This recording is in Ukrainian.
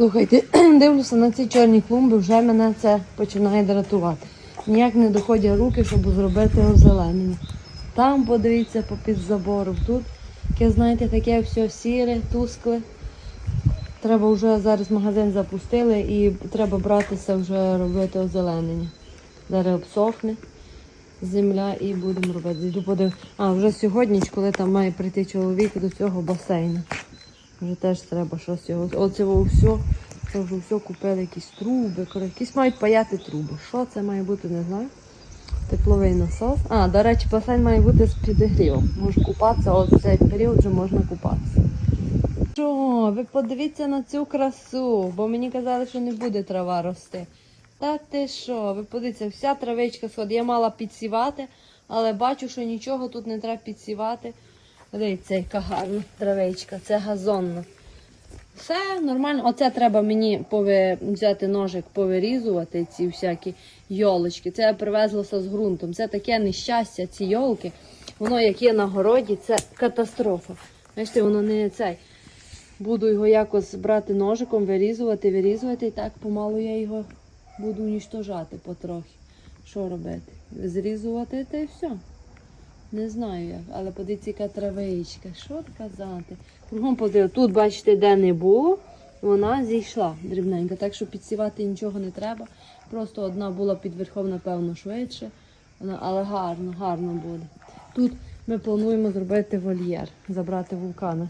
Слухайте, дивлюся на ці чорні клумби, вже мене це починає дратувати. Ніяк не доходять руки, щоб зробити озеленення. Там, подивіться, попід забором. Тут, яке, знаєте, таке все сіре, тускле. Треба вже зараз магазин запустили і треба братися вже робити озеленення. Зараз обсохне земля і будемо робити. Йду подив... А, вже сьогодні, коли там має прийти чоловік до цього басейну. Вже теж треба щось. Оце все. Це вже все купили якісь труби, якісь мають паяти труби. Що це має бути, не знаю. Тепловий насос. А, до речі, басейн має бути з підігрівом. Може купатися, от цей період вже можна купатися. Що, ви подивіться на цю красу, бо мені казали, що не буде трава рости. Та ти що, ви подивіться, вся травичка сходить. Я мала підсівати, але бачу, що нічого тут не треба підсівати. Дивіться, яка гарна травичка, це газонна. Все нормально. Оце треба мені пове... взяти ножик, повирізувати ці всякі йолочки. Це я привезлося з ґрунтом. Це таке нещастя, ці йолки. Воно як є на городі, це катастрофа. Бачите, воно не цей. Буду його якось брати ножиком, вирізувати, вирізувати, і так помалу я його буду уніштожати потрохи. Що робити? Зрізувати та й все. Не знаю як, але подивіться, яка травичка. Що казати? Кругом подиву. Тут, бачите, де не було, вона зійшла дрібненька. Так що підсівати нічого не треба. Просто одна була під верхом, напевно, швидше. Вона, але гарно, гарно буде. Тут ми плануємо зробити вольєр, забрати вулкана.